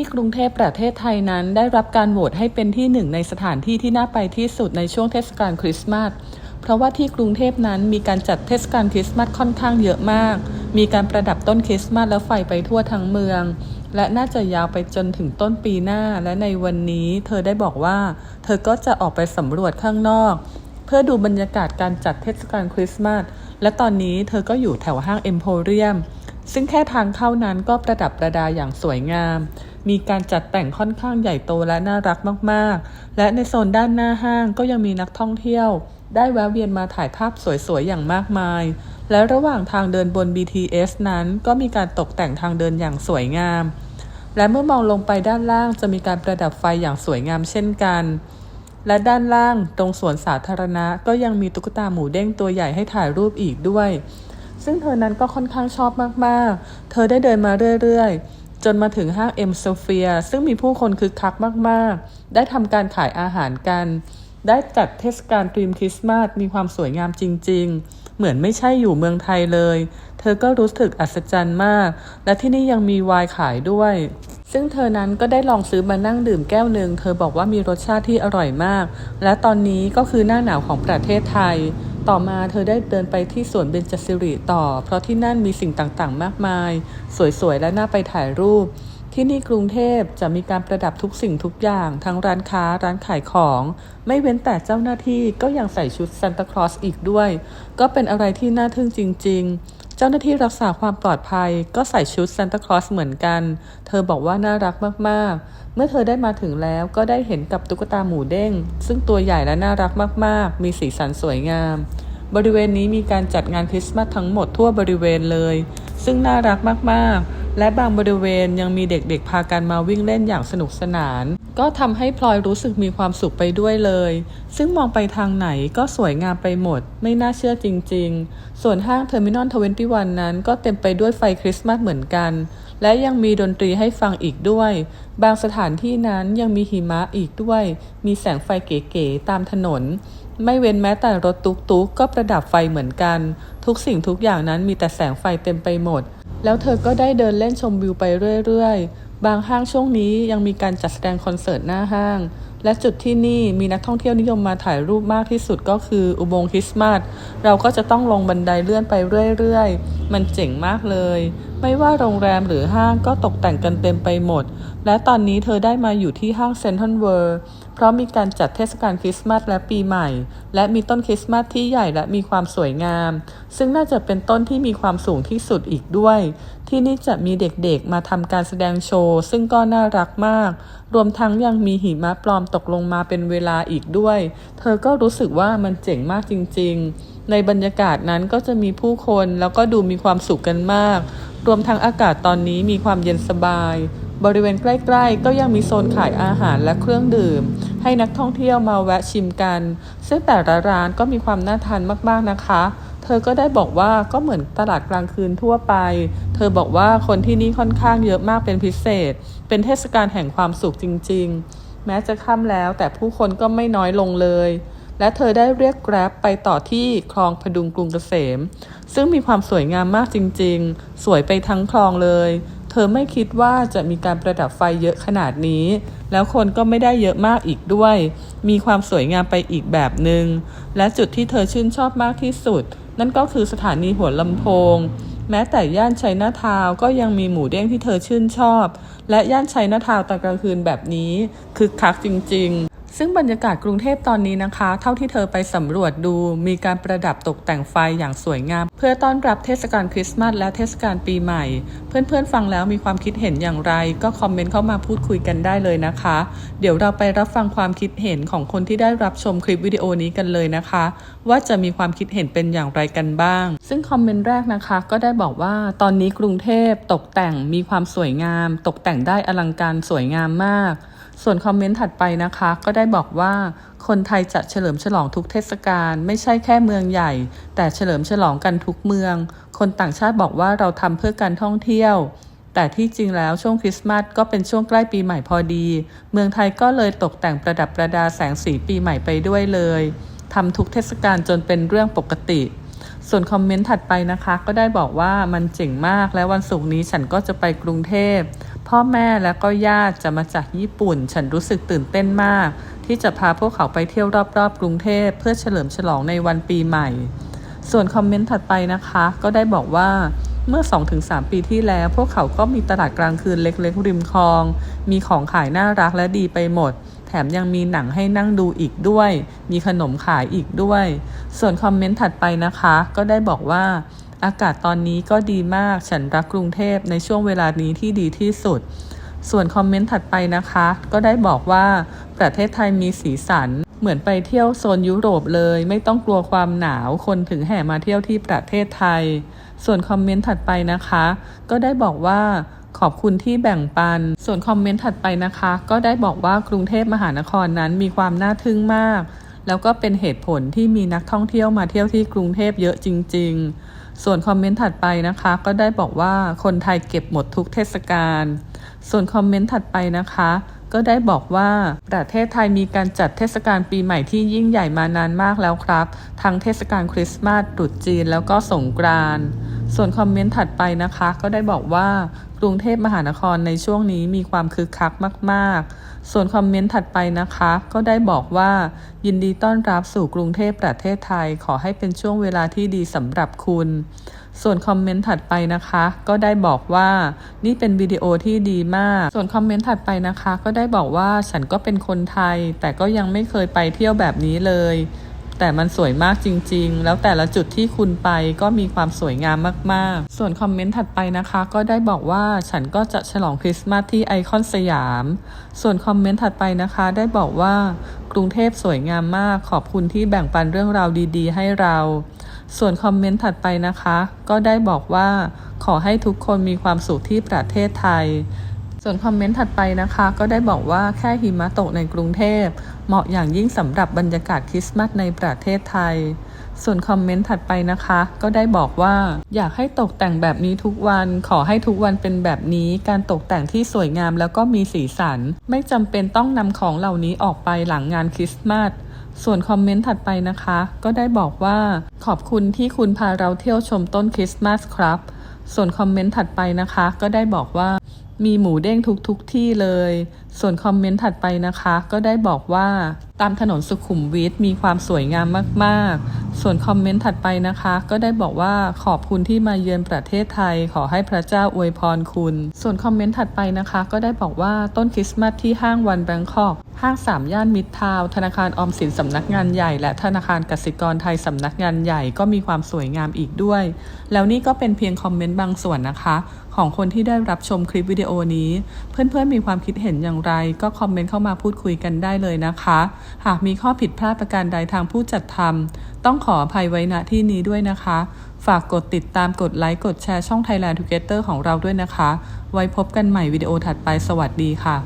ที่กรุงเทพประเทศไทยนั้น ได้รับการโหวตให้เป็นที่หนึ่งในสถานที่ที่น่าไปที่สุดในช่วงเทศกาลคริสต์มาส เพราะว่าที่กรุงเทพนั้นมีการจัดเทศกาลคริสต์มาสค่อนข้างเยอะมาก มีการประดับต้นคริสต์มาสและไฟไปทั่วทั้งเมือง และน่าจะยาวไปจนถึงต้นปีหน้า และในวันนี้เธอได้บอกว่า เธอก็จะออกไปสำรวจข้างนอก เพื่อดูบรรยากาศการจัดเทศกาลคริสต์มาส และตอนนี้เธอก็อยู่แถวห้างเอ็มโพเรียม ซึ่งแค่ทางเข้านั้นก็ประดับประดาอย่างสวยงาม มีการจัดแต่งค่อนข้างใหญ่โตและน่ารักมากๆ และในโซนด้านหน้าห้างก็ยังมีนักท่องเที่ยว ได้แวะเวียนมาถ่ายภาพสวยๆ อย่างมากมาย และระหว่างทางเดินบน BTS นั้นก็มีการตกแต่งทางเดินอย่างสวยงาม และเมื่อมองลงไปด้านล่างจะมีการประดับไฟอย่างสวยงามเช่นกันและด้านล่างตรงสวนสาธารณะก็ยังมีตุ๊กตาหมูเด้งตัวใหญ่ให้ถ่ายรูปอีกด้วย ซึ่งเธอนั้นก็ค่อนข้างชอบมากๆ เธอได้เดินมาเรื่อยๆ จนมาถึงห้างเอ็มโซเฟียซึ่งมีผู้คนคึกคักมากๆ ได้ทำการขายอาหารกัน ได้จัดเทศกาลตรีมคริสต์มาสมีความสวยงามจริง ๆ เหมือนไม่ใช่อยู่เมืองไทยเลย เธอก็รู้สึกอัศจรรย์มาก และที่นี่ยังมีไวน์ขายด้วยซึ่งเธอนั้นก็ได้ลองซื้อมานั่งดื่มแก้วหนึ่ง เธอบอกว่ามีรสชาติที่อร่อยมาก และตอนนี้ก็คือหน้าหนาวของประเทศไทย ต่อมาเธอได้เดินไปที่สวนเบญจสิริต่อ เพราะที่นั่นมีสิ่งต่างๆ มากมาย สวยๆ และน่าไปถ่ายรูป ที่นี่กรุงเทพจะมีการประดับทุกสิ่งทุกอย่าง ทั้งร้านค้าร้านขายของ ไม่เว้นแต่เจ้าหน้าที่ก็ยังใส่ชุดซานตาคลอสอีกด้วย ก็เป็นอะไรที่น่าทึ่งจริง ๆ เจ้าหน้าที่รักษาความปลอดภัยก็ใส่ชุดซานตาคลอสเหมือนกัน เธอบอกว่าน่ารักมากๆ เมื่อเธอได้มาถึงแล้วก็ได้เห็นกับตุ๊กตาหมูเด้ง ซึ่งตัวใหญ่และน่ารักมากๆ มีสีสันสวยงาม บริเวณนี้มีการจัดงานคริสต์มาสทั้งหมดทั่วบริเวณเลย ซึ่งน่ารักมากๆ และบางบริเวณยังมีเด็กๆพากันมาวิ่งเล่นอย่างสนุกสนาน ก็ทำให้พลอยรู้สึกมีความสุขไปด้วยเลย ซึ่งมองไปทางไหนก็สวยงามไปหมด ไม่น่าเชื่อจริง ๆ ส่วนห้างเทอร์มินอลทเวนตี้วันนั้นก็เต็มไปด้วยไฟคริสต์มาสเหมือนกัน และยังมีดนตรีให้ฟังอีกด้วย บางสถานที่นั้นยังมีหิมะอีกด้วย มีแสงไฟเก๋ๆตามถนน ไม่เว้นแม้แต่รถตุ๊กตุกก็ประดับไฟเหมือนกัน ทุกสิ่งทุกอย่างนั้นมีแต่แสงไฟเต็มไปหมด แล้วเธอก็ได้เดินเล่นชมวิวไปเรื่อยๆ บางห้างช่วงนี้ยังมีการจัดแสดงคอนเสิร์ตหน้าห้าง และจุดที่นี่มีนักท่องเที่ยวนิยมมาถ่ายรูปมากที่สุดก็คืออุโมงค์คริสต์มาส เราก็จะต้องลงบันไดเลื่อนไปเรื่อยๆ มันเจ๋งมากเลย ไม่ว่าโรงแรมหรือห้างก็ตกแต่งกันเต็มไปหมด และตอนนี้เธอได้มาอยู่ที่ห้างเซ็นทรัลเวิลด์ เพราะมีการจัดเทศกาลคริสต์มาสและปีใหม่ และมีต้นคริสต์มาสที่ใหญ่และมีความสวยงาม ซึ่งน่าจะเป็นต้นที่มีความสูงที่สุดอีกด้วย ที่นี่จะมีเด็กๆมาทำการแสดงโชว์ ซึ่งก็น่ารักมาก รวมทั้งยังมีหิมะปลอมตกลงมาเป็นเวลาอีกด้วย เธอก็รู้สึกว่ามันเจ๋งมากจริง ๆ ในบรรยากาศนั้นก็จะมีผู้คนแล้วก็ดูมีความสุขกันมาก รวมทั้งอากาศตอนนี้มีความเย็นสบาย บริเวณใกล้ๆ ก็ยังมีโซนขายอาหารและเครื่องดื่ม ให้นักท่องเที่ยวมาแวะชิมกัน ซึ่งแต่ละร้านก็มีความน่าทานมากๆนะคะ เธอก็ได้บอกว่าก็เหมือนตลาดกลางคืนทั่วไป เธอบอกว่าคนที่นี่ค่อนข้างเยอะมากเป็นพิเศษ เป็นเทศกาลแห่งความสุขจริง ๆ แม้จะค่ำแล้วแต่ผู้คนก็ไม่น้อยลงเลยและเธอได้เรียกแกร็บไปต่อที่คลองพดุงกรุงเกษม ซึ่งมีความสวยงามมากจริงๆ สวยไปทั้งคลองเลย เธอไม่คิดว่าจะมีการประดับไฟเยอะขนาดนี้ แล้วคนก็ไม่ได้เยอะมากอีกด้วย มีความสวยงามไปอีกแบบหนึง่ง และจุดที่เธอชื่นชอบมากที่สุด นั่นก็คือสถานีหัวลำโพง แม้แต่ย่านชัยนาทาวก็ยังมีหมูเด้งที่เธอชื่นชอบ และย่านชัยนาทาวตอนกลางคืนแบบนี้คึกคักจริง ๆ ซึ่งบรรยากาศกรุงเทพตอนนี้นะคะ เท่าที่เธอไปสำรวจดูมีการประดับตกแต่งไฟอย่างสวยงาม เพื่อต้อนรับเทศกาลคริสต์มาสและเทศกาลปีใหม่ เพื่อนๆฟังแล้วมีความคิดเห็นอย่างไร ก็คอมเมนต์เข้ามาพูดคุยกันได้เลยนะคะ เดี๋ยวเราไปรับฟังความคิดเห็นของคนที่ได้รับชมคลิปวิดีโอนี้กันเลยนะคะ ว่าจะมีความคิดเห็นเป็นอย่างไรกันบ้าง ซึ่งคอมเมนต์แรกนะคะ ก็ได้บอกว่าตอนนี้กรุงเทพตกแต่งมีความสวยงาม ตกแต่งได้อลังการสวยงามมาก ส่วนคอมเมนต์ถัดไปนะคะ ก็ได้บอกว่าคนไทยจะเฉลิมฉลองทุกเทศกาลไม่ใช่แค่เมืองใหญ่ แต่เฉลิมฉลองกันทุกเมือง คนต่างชาติบอกว่าเราทำเพื่อการท่องเที่ยว แต่ที่จริงแล้วช่วงคริสต์มาสก็เป็นช่วงใกล้ปีใหม่พอดี เมืองไทยก็เลยตกแต่งประดับประดาแสงสีปีใหม่ไปด้วยเลยทำทุกเทศกาลจนเป็นเรื่องปกติส่วนคอมเมนต์ถัดไปนะคะ ก็ได้บอกว่ามันเจ๋งมากและวันศุกร์นี้ฉันก็จะไปกรุงเทพ พ่อแม่และก็ญาติจะมาจากญี่ปุ่น ฉันรู้สึกตื่นเต้นมาก ที่จะพาพวกเขาไปเที่ยวรอบๆกรุงเทพเพื่อเฉลิมฉลองในวันปีใหม่ ส่วนคอมเมนต์ถัดไปนะคะ ก็ได้บอกว่าเมื่อ 2-3 ปีที่แล้ว พวกเขาก็มีตลาดกลางคืนเล็กๆ ริมคลอง มีของขายน่ารักและดีไปหมด แถมยังมีหนังให้นั่งดูอีกด้วย มีขนมขายอีกด้วย ส่วนคอมเมนต์ถัดไปนะคะ ก็ได้บอกว่า อากาศตอนนี้ก็ดีมาก ฉันรักกรุงเทพในช่วงเวลานี้ที่ดีที่สุด ส่วนคอมเมนต์ถัดไปนะคะ ก็ได้บอกว่าประเทศไทยมีสีสัน เหมือนไปเที่ยวโซนยุโรปเลย ไม่ต้องกลัวความหนาวคนถึงแห่มาเที่ยวที่ประเทศไทย ส่วนคอมเมนต์ถัดไปนะคะ ก็ได้บอกว่าขอบคุณที่แบ่งปัน ส่วนคอมเมนต์ถัดไปนะคะ ก็ได้บอกว่ากรุงเทพมหานครนั้นมีความน่าทึ่งมาก แล้วก็เป็นเหตุผลที่มีนักท่องเที่ยวมาเที่ยวที่กรุงเทพเยอะจริง ๆ ส่วนคอมเมนต์ถัดไปนะคะ ก็ได้บอกว่าคนไทยเก็บหมดทุกเทศกาล ส่วนคอมเมนต์ถัดไปนะคะ ก็ได้บอกว่าประเทศไทยมีการจัดเทศกาลปีใหม่ที่ยิ่งใหญ่มานานมากแล้วครับ ทั้งเทศกาลคริสต์มาสตรุษจีนแล้วก็สงกรานต์ ส่วนคอมเมนต์ถัดไปนะคะ ก็ได้บอกว่ากรุงเทพมหานครในช่วงนี้มีความคึกคักมาก ๆ ส่วนคอมเมนต์ถัดไปนะคะ ก็ได้บอกว่ายินดีต้อนรับสู่กรุงเทพประเทศไทย ขอให้เป็นช่วงเวลาที่ดีสำหรับคุณ ส่วนคอมเมนต์ถัดไปนะคะ ก็ได้บอกว่านี่เป็นวิดีโอที่ดีมาก ส่วนคอมเมนต์ถัดไปนะคะ ก็ได้บอกว่าฉันก็เป็นคนไทย แต่ก็ยังไม่เคยไปเที่ยวแบบนี้เลย แต่มันสวยมากจริง ๆ แล้วแต่ละจุดที่คุณไปก็มีความสวยงามมากๆ ส่วนคอมเมนต์ถัดไปนะคะ ก็ได้บอกว่าฉันก็จะฉลองคริสต์มาสที่ไอคอนสยาม ส่วนคอมเมนต์ถัดไปนะคะ ได้บอกว่ากรุงเทพสวยงามมาก ขอบคุณที่แบ่งปันเรื่องราวดี ๆ ให้เรา ส่วนคอมเมนต์ถัดไปนะคะ ก็ได้บอกว่า ขอให้ทุกคนมีความสุขที่ประเทศไทย ส่วนคอมเมนต์ถัดไปนะคะ ก็ได้บอกว่าแค่หิมะตกในกรุงเทพ เหมาะอย่างยิ่งสำหรับบรรยากาศคริสต์มาสในประเทศไทย ส่วนคอมเมนต์ถัดไปนะคะ ก็ได้บอกว่า อยากให้ตกแต่งแบบนี้ทุกวัน ขอให้ทุกวันเป็นแบบนี้การตกแต่งที่สวยงามแล้วก็มีสีสัน ไม่จำเป็นต้องนำของเหล่านี้ออกไปหลังงานคริสต์มาสส่วนคอมเมนต์ถัดไปนะคะ ก็ได้บอกว่าขอบคุณที่คุณพาเราเที่ยวชมต้นคริสต์มาสครับส่วนคอมเมนต์ถัดไปนะคะ ก็ได้บอกว่า มีหมูเด้งทุกทุกที่เลย ส่วนคอมเมนต์ถัดไปนะคะ ก็ได้บอกว่าตามถนนสุขุมวิทมีความสวยงามมากๆ ส่วนคอมเมนต์ถัดไปนะคะ ก็ได้บอกว่าขอบคุณที่มาเยือนประเทศไทย ขอให้พระเจ้าอวยพรคุณ ส่วนคอมเมนต์ถัดไปนะคะ ก็ได้บอกว่าต้นคริสต์มาสที่ห้างวันแบงคอก ห้างสามย่านมิตรทาวธนาคารออมสินสำนักงานใหญ่ และธนาคารกสิกรไทยสำนักงานใหญ่ก็มีความสวยงามอีกด้วย แล้วนี่ก็เป็นเพียงคอมเมนต์บางส่วนนะคะ ของคนที่ได้รับชมคลิปวิดีโอนี้ เพื่อนๆมีความคิดเห็นอย่างไร ก็คอมเมนต์เข้ามาพูดคุยกันได้เลยนะคะ หากมีข้อผิดพลาดประการใดทางผู้จัดทำต้องขออภัยไว้ณที่นี้ด้วยนะคะ ฝากกดติดตามกดไลค์กดแชร์ช่อง Thailand Together ของเราด้วยนะคะ ไว้พบกันใหม่วิดีโอถัดไปสวัสดีค่ะ